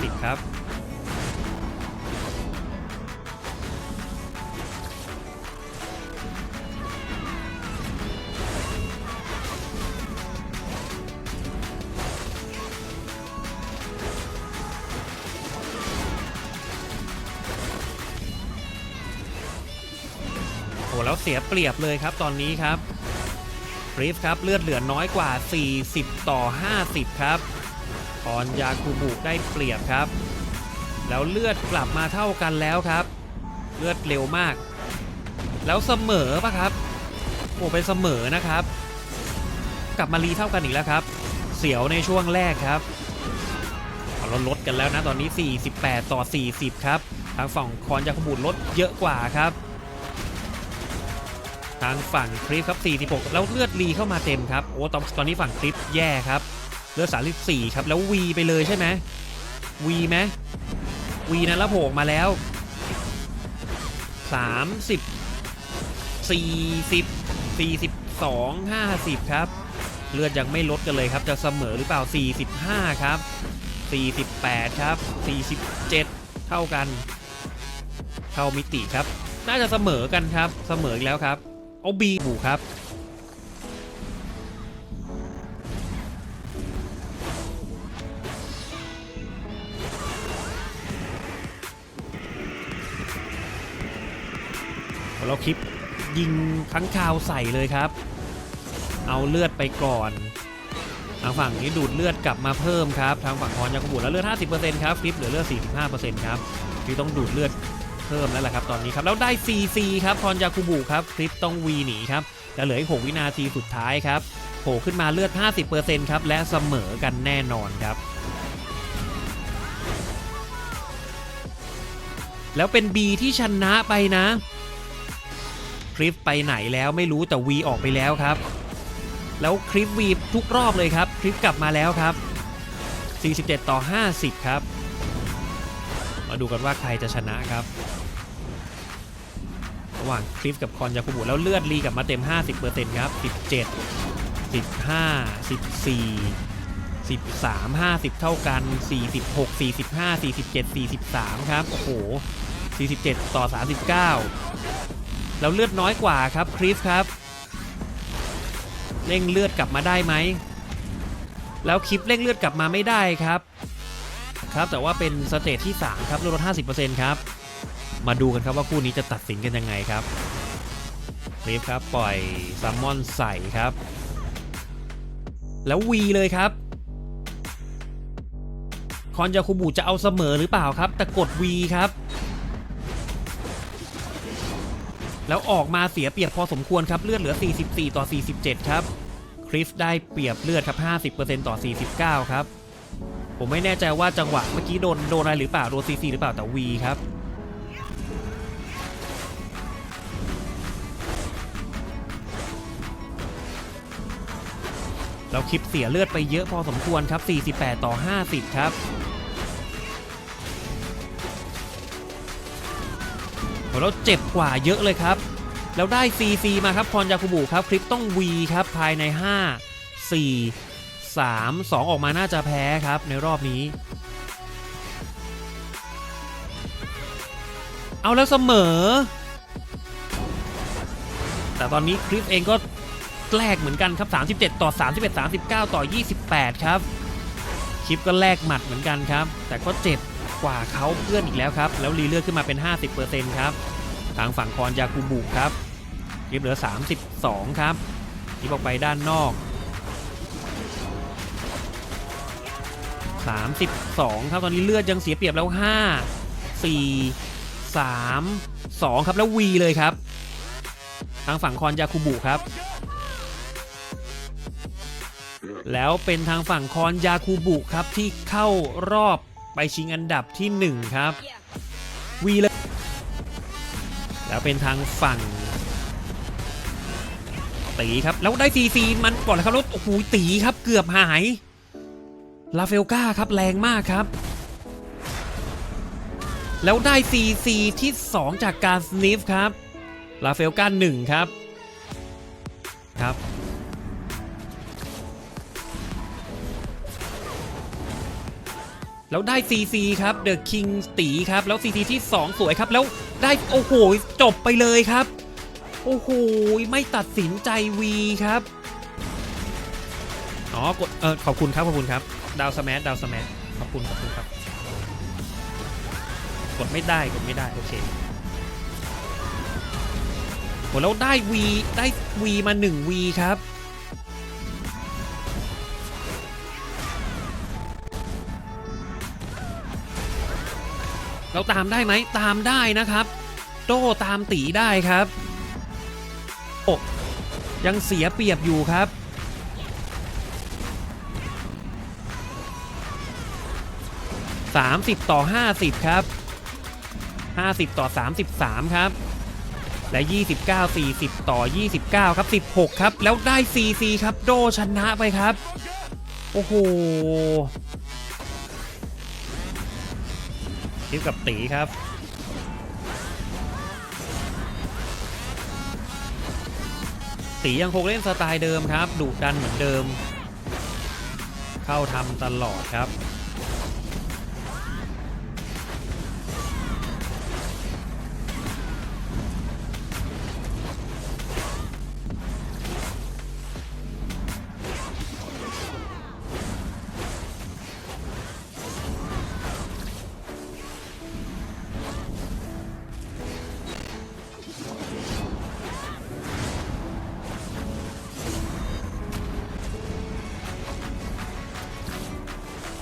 50ครับโอ้แล้วเสียเปรียบเลยครับตอนนี้ครับบรีฟครับ เลือดเหลือน้อยกว่า 40 ต่อ 50 ครับ ออนยาคูบุได้เปรียบครับ แล้วเลือดกลับมาเท่ากันแล้วครับ เลือดเร็วมาก แล้วเสมอปะครับโอ้เป็นเสมอนะครับ กลับมารีเท่ากันอีกแล้วครับ เสียวในช่วงแรกครับเอาเราลดกันแล้วนะตอนนี้ 48 ต่อ 40 ครับ ทางฝั่งคอนยาคูบุลดเยอะกว่าครับทางฝั่งคลิปครับ 46 แล้วเลือดรีเข้ามาเต็มครับ โอ้ตอนตอนนี้ฝั่งคลิปแย่ครับ เลือด34 ครับ แล้ววีไปเลยใช่ไหมวีไหมวีนั้นแล้วโผล่มาแล้ว 30 40 42 50 ครับ เลือดยังไม่ลดกันเลยครับ จะเสมอหรือเปล่า 45 ครับ 48 ครับ 47 เท่ากัน เข้ามิติครับ น่าจะเสมอกันครับ เสมออีกแล้วครับ เอาบีบูครับ เราคลิปยิงทั้งคาวใส่เลยครับ เอาเลือดไปก่อน ทางฝั่งนี้ดูดเลือดกลับมาเพิ่มครับ ทางฝั่งคอนยากุบุแล้วเลือด 50%ครับคลิปเหลือเลือด 45%ครับที่ต้องดูดเลือดเพิ่มแล้วแหละครับตอนนี้ครับแล้วได้ CC ครับคอนยากุบุครับคลิปต้องวีหนีครับแล้วเหลืออีก6วินาทีสุดท้ายครับโผล่ขึ้นมาเลือด 50%ครับและเสมอกันแน่นอนครับแล้วเป็น B ที่ชนะไปนะ คลิปไปไหนแล้วไม่รู้แต่ V ออกไปแล้วครับ แล้วคลิป V ทุกรอบเลยครับ คลิปกลับมาแล้วครับ 47 ต่อ 50 ครับ มาดูกันว่าใครจะชนะครับ ระหว่างคลิปกับคอนยาคุบุแล้วเลือดรีกลับมาเต็ม 50%ครับ 17 15 14 13 50 เท่ากัน 46 45 47 43 ครับ โอ้โห 47 ต่อ 39 แล้วเลือดน้อยกว่าครับคริสครับเร่งเลือดกลับมาได้ไหม แล้วคลิปเร่งเลือดกลับมาไม่ได้ครับ ครับแต่ว่าเป็นสเตจที่ 3 ครับลด50%ครับ มาดูกันครับว่าคู่นี้จะตัดสินกันยังไงครับคลิปครับปล่อยซัมมอนใส่ครับ แล้ววีเลยครับคอนยาคุบุจะเอาเสมอหรือเปล่าครับ แต่กดวีครับ แล้วออกมาเสียเปรียบพอสมควรครับเลือดเหลือ 44 ต่อ 47 ครับ คริสได้เปรียบเลือดครับ 50%ต่อ 49 ครับ ผมไม่แน่ใจว่าจังหวะเมื่อกี้โดนโดนอะไรหรือเปล่าโดนซีซีหรือเปล่าแต่วีครับเราคลิปเสียเลือดไปเยอะพอสมควรครับ 48 ต่อ 50 ครับแล้วเจ็บกว่าเยอะเลยครับ แล้วได้ CC มาครับพรยาคุบุครับคลิปต้อง V ครับภายใน 5 4 3 2 ออกมาน่าจะแพ้ครับในรอบนี้ เอาแล้วเสมอ แต่ตอนนี้คลิปเองก็แลกเหมือนกันครับ 37 ต่อ 31 39 ต่อ 28 ครับ คลิปก็แลกหมัดเหมือนกันครับ แต่ก็เจ็บกว่าเขาเพื่อนอีกแล้วครับ แล้วรีเลือดขึ้นมาเป็น 50%ครับ ทางฝั่งคอนยากูบุครับ คลิปเหลือ 32 ครับคลิปออกไปด้านนอก 32 ครับตอนนี้เลือดยังเสียเปรียบแล้ว 5 4 3 2 ครับแล้ววีเลยครับ ทางฝั่งคอนยาคูบุครับ แล้วเป็นทางฝั่งคอนยาคูบุครับที่เข้ารอบไปชิงอันดับที่ 1 ครับวีเลยแล้วเป็นทางฝั่ง ตีครับ แล้วได้ซีซีมันก่อนเลยครับแล้วโอ้โหตีครับเกือบหายลาเฟลกาครับแรงมากครับ แล้วได้ซีซีที่ 2 จากการสนิฟครับลาเฟลกา1ครับครับแล้วได้ CC ครับ The King ตีครับ แล้ว CC ที่ 2 สวยครับ แล้วได้ โอ้โห จบไปเลยครับ โอ้โหไม่ตัดสินใจ V ครับ อ๋อกดเออขอบคุณครับ ขอบคุณครับ ดาวสมัดดาวสมัขอบคุณขอบคุณครับ กดไม่ได้กดไม่ได้ โอเคโหแล้วได้ V ได้ V มา1 V ครับเราตามได้ไหมตามได้นะครับ โต้ตามตีได้ครับ ยังเสียเปรียบอยู่ครับ 30 ต่อ 50 ครับ 50 ต่อ 33 ครับ และ 29 40 ต่อ 29 ครับ 16 ครับ แล้วได้ CC ครับ โดชนะไปครับ โอ้โหทิปกับตีครับ ตียังคงเล่นสไตล์เดิมครับดุดันเหมือนเดิม เข้าทำตลอดครับ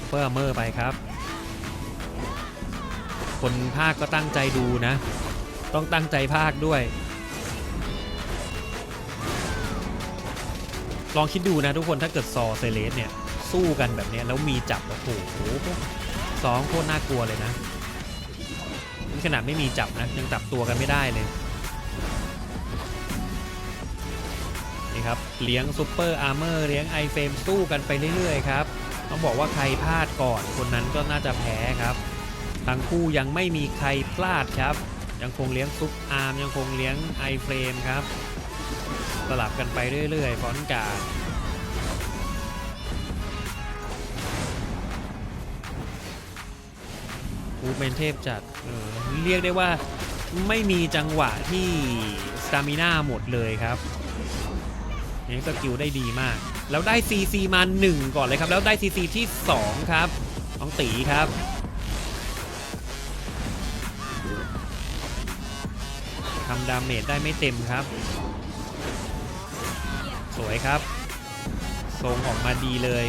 เปอร์เมอร์ไปครับ คนภาคก็ตั้งใจดูนะ ต้องตั้งใจภาคด้วย ลองคิดดูนะทุกคนถ้าเกิดซอเซเลสเนี่ย สู้กันแบบนี้แล้วมีจับโอ้โหสองโคตรน่ากลัวเลยนะนี่ขนาดไม่มีจับนะ ยังจับตัวกันไม่ได้เลยนี่ครับเลี้ยงซูเปอร์อาร์เมอร์เลี้ยงไอเฟรมสู้กันไปเรื่อยๆครับ ต้องบอกว่าใครพลาดก่อน คนนั้นก็น่าจะแพ้ครับทั้งคู่ยังไม่มีใครพลาดครับ ยังคงเลี้ยงซุปอาร์มยังคงเลี้ยงไอเฟรมครับ สลับกันไปเรื่อยๆฟอนการ์ดอูเมนเทพจัดเออเรียกได้ว่าไม่มีจังหวะที่สตามิน่าหมดเลยครับเลี้ยงสกิลได้ดีมาก แล้วได้ CC มา 1 ก่อนเลยครับ แล้วได้ CC ที่ 2 ครับน้องตีครับ ทำดาเมจได้ไม่เต็มครับ สวยครับ ทรงออกมาดีเลย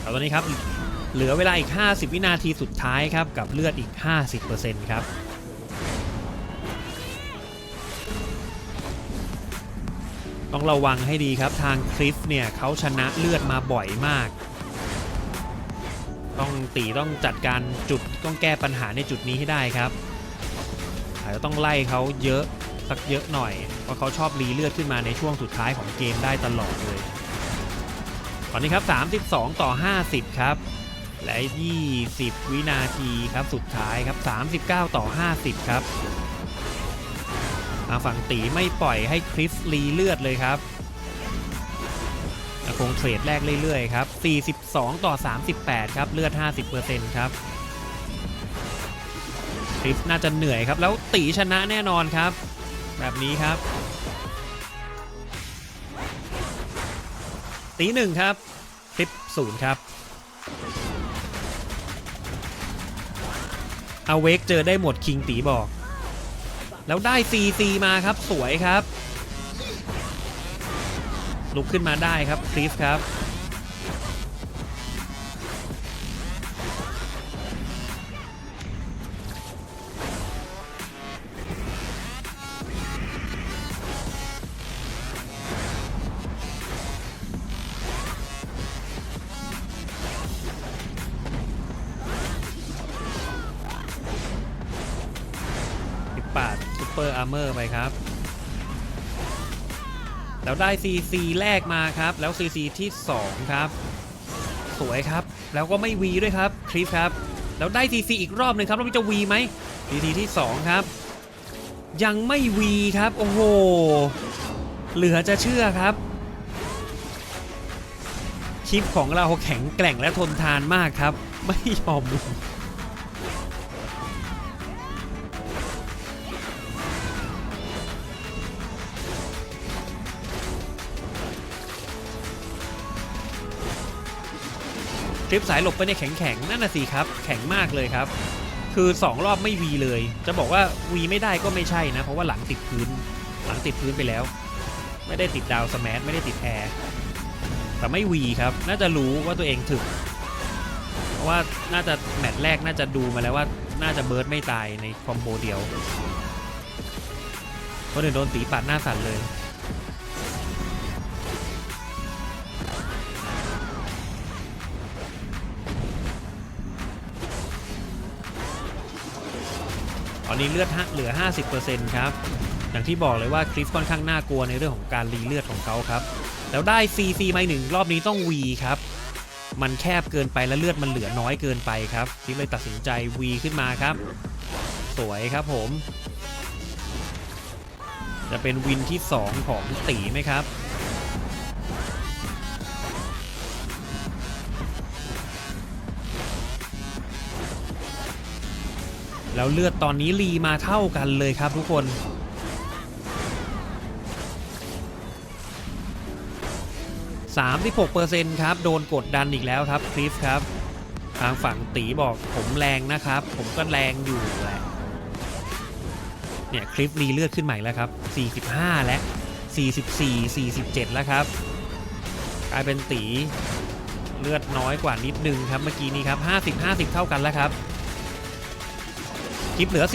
เอาตอนนี้ครับ เหลือเวลาอีก 50 วินาทีสุดท้ายครับ กับเลือดอีก 50%ครับต้องระวังให้ดีครับทางคลิฟเนี่ยเขาชนะเลือดมาบ่อยมาก ต้องตีต้องจัดการจุดต้องแก้ปัญหาในจุดนี้ให้ได้ครับอาจจะต้องไล่เขาเยอะสักเยอะหน่อย เพราะเขาชอบรีเลือดขึ้นมาในช่วงสุดท้ายของเกมได้ตลอดเลย ตอนนี้ครับ 32 ต่อ 50 ครับ และ 20 วินาทีครับสุดท้ายครับ 39 ต่อ 50 ครับทางฝั่งตีไม่ปล่อยให้คริสรีเลือดเลยครับคงเทรดแรกเรื่อยๆครับ 42 ต่อ 38 ครับ เลือด 50%ครับคริสน่าจะเหนื่อยครับ แล้วตีชนะแน่นอนครับ แบบนี้ครับ ตีหนึ่งครับคลิปศูนย์ครับ เอาเวกเจอได้หมดคิงตีบอก แล้วได้ซีซีมาครับสวยครับ ลุกขึ้นมาได้ครับคริสครับ ร์อาร์เมอร์ไปครับ แล้วได้ CC แรกมาครับ แล้ว CC ที่ 2 ครับ สวยครับ แล้วก็ไม่วีด้วยครับคลิปครับ แล้วได้ CC อีกรอบหนึ่งครับ แล้วจะวีไหม CC ที่ 2 ครับ ยังไม่วีครับ โอ้โห เหลือจะเชื่อครับชิปของเราแข็งแกร่งและทนทานมากครับ ไม่ยอม ลงคลิปสายหลบไปในแข็งแข็งๆนั่นน่ะสิครับ แข็งมากเลยครับ คือ 2 รอบไม่วีเลย จะบอกว่าวีไม่ได้ก็ไม่ใช่นะ เพราะว่าหลังติดพื้น หลังติดพื้นไปแล้ว ไม่ได้ติดดาวสแมทไม่ได้ติดแอร์แต่ไม่วีครับ น่าจะรู้ว่าตัวเองถึกเพราะว่าน่าจะแมตช์แรกน่าจะดูมาแล้วว่าน่าจะเบิร์ดไม่ตายในคอมโบเดียวเพราะเดี๋ยวโดนตีปัดหน้าสั่นเลย อนนี้เลือดเหลือ 50%ครับ อย่างที่บอกเลยว่าคลิฟค่อนข้างน่ากลัวในเรื่องของการรีเลือดของเขาครับ แล้วได้ CC มาหนึ่งรอบนี้ต้อง V ครับ มันแคบเกินไปและเลือดมันเหลือน้อยเกินไปครับคลิฟเลยตัดสินใจ V ขึ้นมาครับ สวยครับผม จะเป็นวินที่ 2 ของตีไหมครับ แล้วเลือดตอนนี้รีมาเท่ากันเลยครับทุกคน36%ครับ โดนกดดันอีกแล้วครับคริสครับ ทางฝั่งตีบอกผมแรงนะครับ ผมก็แรงอยู่แหละเนี่ยคลิปรีเลือดขึ้นใหม่แล้วครับ 45 และ 44 47 แล้วครับ กลายเป็นตีเลือดน้อยกว่านิดนึงครับเมื่อกี้นี้ครับ 50 50 เท่ากันแล้วครับ คลิปเหลือ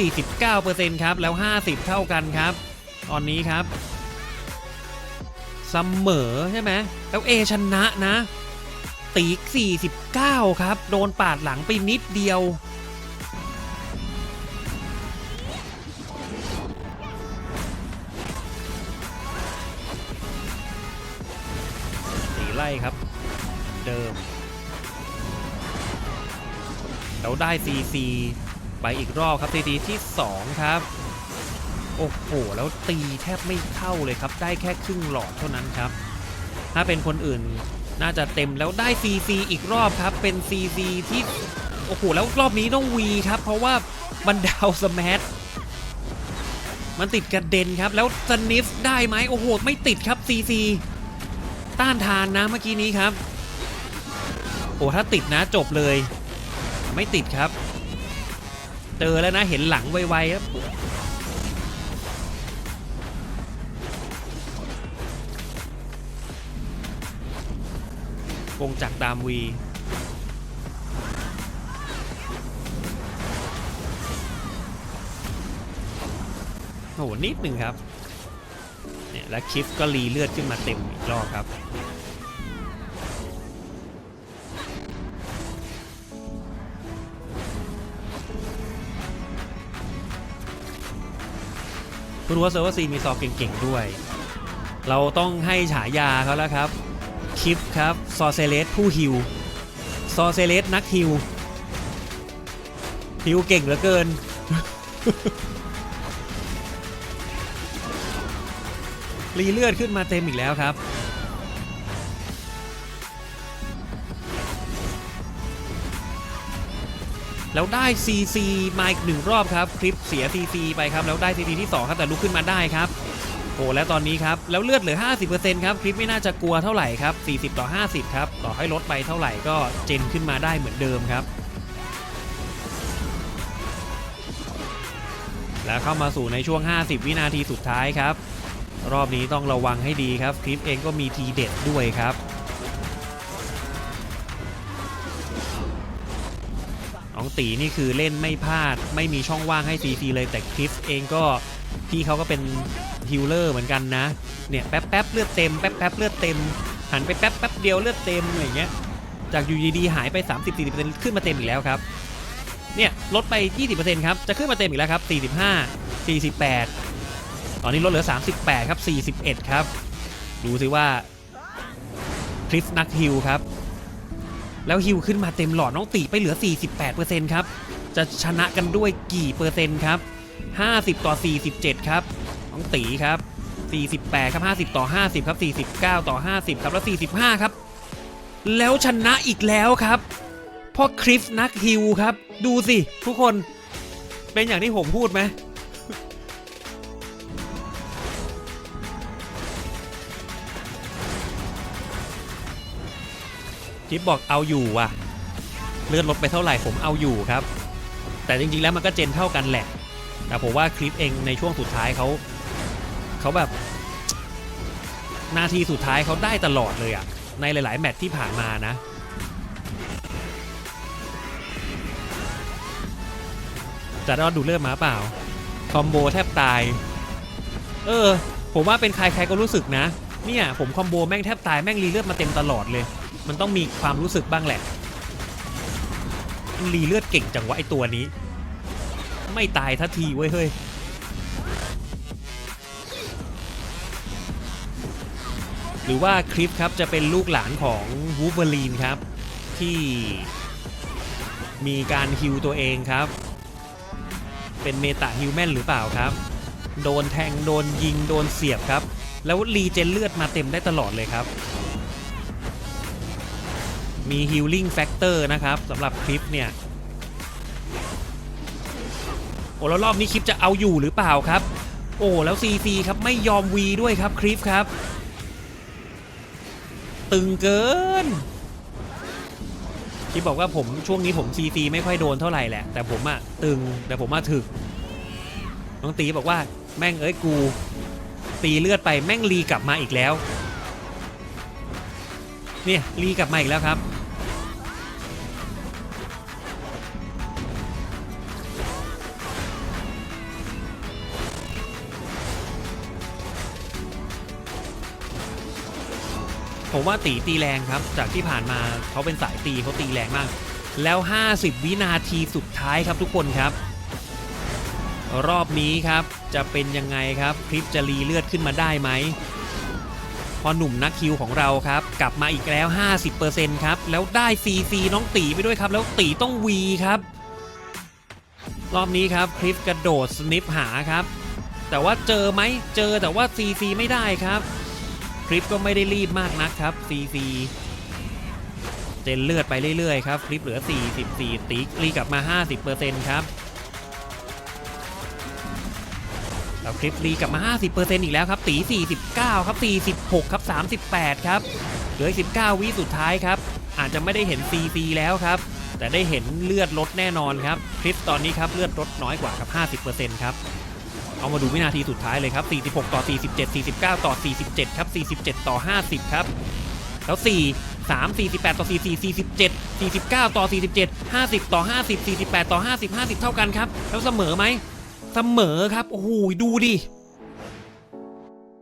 49%ครับ แล้ว 50 เท่ากันครับ ตอนนี้ครับเสมอใช่ไหมแล้วเอชนะนะตีก49 ครับ โดนปาดหลังไปนิดเดียวตีไล่ครับ เดิม เราได้ CC ไปอีกรอบครับ CC ที่ 2 ครับ โอ้โห แล้วตีแทบไม่เข้าเลยครับ ได้แค่ครึ่งหลอดเท่านั้นครับ ถ้าเป็นคนอื่นน่าจะเต็มแล้วได้ CC อีกรอบครับ เป็น CC ที่ โอ้โห แล้วรอบนี้ต้อง V ครับ เพราะว่ามันดาวสแมทมันติดกระเด็นครับ แล้วสนิฟได้ไหมโอ้โห ไม่ติดครับ CC ต้านทานนะเมื่อกี้นี้ครับ โอ้ถ้าติดนะจบเลย ไม่ติดครับ เจอแล้วนะเห็นหลังไวๆครับวงจักรดามวีโอ้โหนิดหนึ่งครับเนี่ยแล้วคิฟก็รีเลือดขึ้นมาเต็มอีกรอบครับ รู้ว่าเซิร์ฟเวอร์ซีมีซอเก่งๆด้วย เราต้องให้ฉายาเขาแล้วครับคลิปครับซอเซเลสผู้ฮิวซอเซเลสนักฮิวฮิวเก่งเหลือเกิน รีเลือดขึ้นมาเต็มอีกแล้วครับ แล้วได้ CC มาอีกหนึ่งรอบครับ คลิปเสีย CC ไปครับ แล้วได้ CC ที่ 2 ครับ แต่ลุกขึ้นมาได้ครับโอ้แล้วตอนนี้ครับ แล้วเลือดเหลือ 50%ครับ คลิปไม่น่าจะกลัวเท่าไหร่ครับ 40 ต่อ 50 ครับ ต่อให้ลดไปเท่าไหร่ก็เจนขึ้นมาได้เหมือนเดิมครับ แล้วเข้ามาสู่ในช่วง 50 วินาทีสุดท้ายครับ รอบนี้ต้องระวังให้ดีครับ คลิปเองก็มีทีเด็ดด้วยครับ ตีนี่คือเล่นไม่พลาด ไม่มีช่องว่างให้ซีซีเลยแต่คลิปเองก็พี่เขาก็เป็นฮิลเลอร์เหมือนกันนะ เนี่ยแป๊บแป๊บเลือดเต็มแป๊บแป๊บเลือดเต็ม หันไปแป๊บแป๊บเดียวเลือดเต็มอะไรเงี้ย จากอยู่ดีๆหายไป 30-40%ขึ้นมาเต็มอีกแล้วครับ เนี่ยลดไป 20%ครับ จะขึ้นมาเต็มอีกแล้วครับ 45 48 ตอนนี้ลดเหลือ 38 ครับ 41 ครับ ดูสิว่าคลิฟนักฮิลครับ แล้วฮิวขึ้นมาเต็มหลอดน้องตีไปเหลือ 48%ครับ จะชนะกันด้วยกี่เปอร์เซ็นต์ครับ 50 ต่อ 47 ครับ น้องตีครับ 48 ครับ 50 ต่อ 50 ครับ 49 ต่อ 50 ครับ แล้ว 45 ครับ แล้วชนะอีกแล้วครับเพ่อคริสนักฮิวครับ ดูสิทุกคน เป็นอย่างที่ผมพูดไหม คลิปบอกเอาอยู่ว่ะ เลื่อนลดไปเท่าไหร่ผมเอาอยู่ครับ แต่จริงๆแล้วมันก็เจนเท่ากันแหละ แต่ผมว่าคลิปเองในช่วงสุดท้ายเขาเขาแบบ นาทีสุดท้ายเขาได้ตลอดเลยอะในหลาย ๆ แมตช์ที่ผ่านมานะจะรอดดูเริ่มมาเปล่า คอมโบแทบตาย เออ ผมว่าเป็นใครใครก็รู้สึกนะ เนี่ย ผมคอมโบแม่งแทบตายแม่งรีเลือดมาเต็มตลอดเลย มันต้องมีความรู้สึกบ้างแหละรีเลือดเก่งจังวะไอตัวนี้ ไม่ตายทันทีเว้ยเฮ้ยหรือว่าคลิปครับจะเป็นลูกหลานของวูเวอรีนครับ ที่มีการฮิวตัวเองครับ เป็นเมตาฮิวแมนหรือเปล่าครับ โดนแทงโดนยิงโดนเสียบครับ แล้วรีเจนเลือดมาเต็มได้ตลอดเลยครับ มีฮิลลิ่งแฟกเตอร์นะครับสำหรับคลิปเนี่ย โอ้แล้วรอบนี้คลิปจะเอาอยู่หรือเปล่าครับ โอ้แล้วซีซีครับไม่ยอมวีด้วยครับคลิปครับ ตึงเกินคลิปบอกว่าผมช่วงนี้ผมซีซีไม่ค่อยโดนเท่าไหร่แหละ แต่ผมอะตึงแต่ผมมาถึก น้องตีบอกว่าแม่งเอ้ยกูตีเลือดไปแม่งรีกลับมาอีกแล้ว เนี่ยรีกลับมาอีกแล้วครับ ผมว่าตีตีแรงครับ จากที่ผ่านมาเขาเป็นสายตีเขาตีแรงมาก แล้ว 50 วินาทีสุดท้ายครับทุกคนครับ รอบนี้ครับจะเป็นยังไงครับคลิปจะรีเลือดขึ้นมาได้ไหมพอหนุ่มนักคิวของเราครับ กลับมาอีกแล้ว 50%ครับ แล้วได้ CC น้องตีไปด้วยครับ แล้วตีต้องวีครับ รอบนี้ครับคลิปกระโดดสนิปหาครับ แต่ว่าเจอไหมเจอแต่ว่า CC ไม่ได้ครับ คลิปก็ไม่ได้รีบมากนักครับ CC เจนเลือดไปเรื่อยๆครับ คลิปเหลือ 44 ตีรีกลับมา 50%ครับแล้วคลิปรีกลับมา 50%อีกแล้วครับตี 49 ครับ 46 ครับ 38 ครับ เหลือ 19 วิสุดท้ายครับ อาจจะไม่ได้เห็น CC แล้วครับ แต่ได้เห็นเลือดลดแน่นอนครับ คลิปตอนนี้ครับเลือดลดน้อยกว่าครับ 50%ครับ เอามาดูวินาทีสุดท้ายเลยครับ 46 ต่อ 47 49 ต่อ 47 ครับ 47 ต่อ 50 ครับ แล้ว 4 3 48 ต่อ 44 47 49 ต่อ 47 50 ต่อ 50 48 ต่อ 50 50 เท่ากันครับ แล้วเสมอไหม เสมอครับ โอ้โห ดูดิ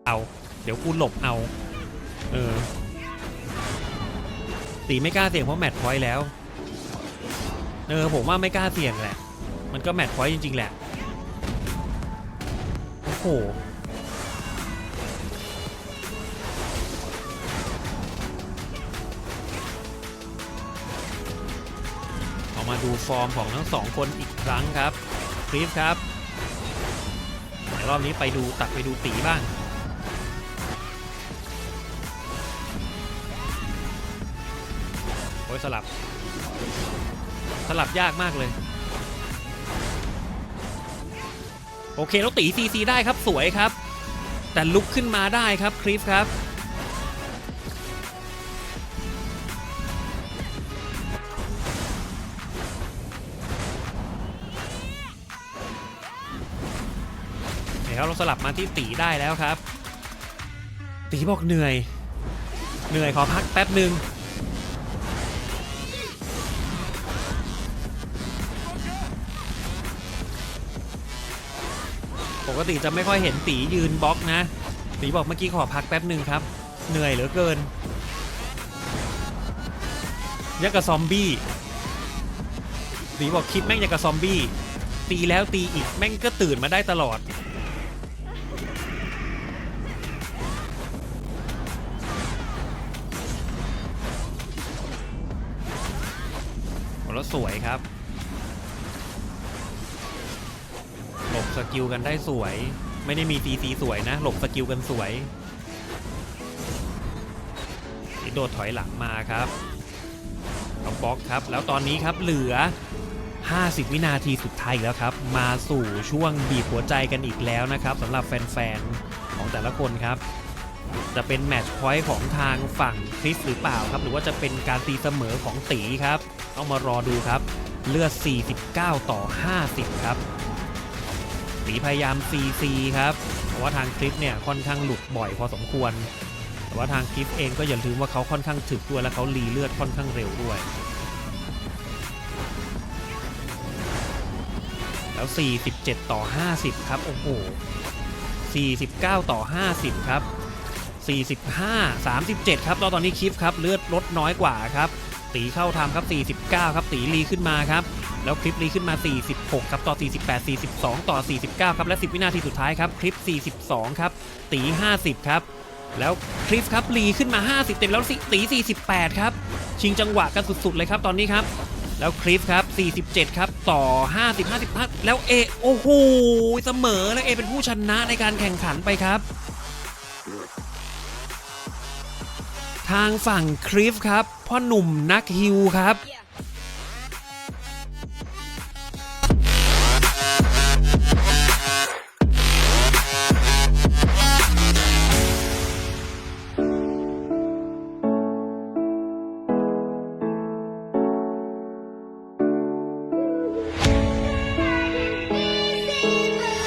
เอา เดี๋ยวกูหลบเอา เออตีไม่กล้าเสี่ยงเพราะแมตช์พอยต์แล้ว เออ ผมว่าไม่กล้าเสี่ยงแหละ มันก็แมตช์พอยต์จริง ๆ แหละ โอ้โหเอามาดูฟอร์มของทั้งสองคนอีกครั้งครับคลิปครับเดี๋ยวรอบนี้ไปดูตัดไปดูตีบ้างโอ้ยสลับ สลับยากมากเลย โอเคแล้วตีซีซีได้ครับสวยครับ แต่ลุกขึ้นมาได้ครับคลิปครับเดี๋ยวเราสลับมาที่ตีได้แล้วครับ ตีบอกเหนื่อย เหนื่อยขอพักแป๊บหนึ่ง กติจะไม่ค่อยเห็นตียืนบล็อกนะ ตีบอกเมื่อกี้ขอพักแป๊บหนึ่งครับ เหนื่อยเหลือเกินยักกับซอมบี้ตีบอกคิดแม่งยักกับซอมบี้ ตีแล้วตีอีกแม่งก็ตื่นมาได้ตลอด แล้วสวยครับ สกิลกันได้สวย ไม่ได้มีซีซีสวยนะ หลบสกิลกันสวยนี่โดดถอยหลังมาครับเอาบล็อกครับ แล้วตอนนี้ครับเหลือ 50 วินาทีสุดท้ายแล้วครับ มาสู่ช่วงบีบหัวใจกันอีกแล้วนะครับสำหรับแฟนๆ ของแต่ละคนครับ จะเป็นแมตช์พอยต์ของทางฝั่งคริสหรือเปล่าครับ หรือว่าจะเป็นการตีเสมอของตีครับต้องมารอดูครับ เลือด 49 ต่อ 50 ครับ ตีพยายาม CC ครับเพราะว่าทางคลิปเนี่ยค่อนข้างหลุดบ่อยพอสมควร แต่ว่าทางคลิปเองก็อย่าลืมว่าเขาค่อนข้างถึกด้วยและเขารีเลือดค่อนข้างเร็วด้วย แล้ว 47 ต่อ 50 ครับ โอ้โห 49 ต่อ 50 ครับ 45 37 ครับแล้วตอนนี้คลิปครับเลือดลดน้อยกว่าครับ ตีเข้าทำครับ 49 ครับตีรีขึ้นมาครับ แล้วคลิปรีขึ้นมา 46 ครับ ต่อ 48 42 ต่อ 49 ครับ และ 10 วินาทีสุดท้ายครับ คลิป 42 ครับ ตี 50 ครับ แล้วคลิปครับรีขึ้นมา 50 เต็มแล้วสิตี 48 ครับ ชิงจังหวะกันสุด ๆ เลยครับตอนนี้ครับ แล้วคลิปครับ 47 ครับ ต่อ 50 55 แล้วเอโอ้โหเสมอแล้วเอเป็นผู้ชนะในการแข่งขันไปครับ ทางฝั่งคลิฟครับพ่อหนุ่มนักฮิวครับ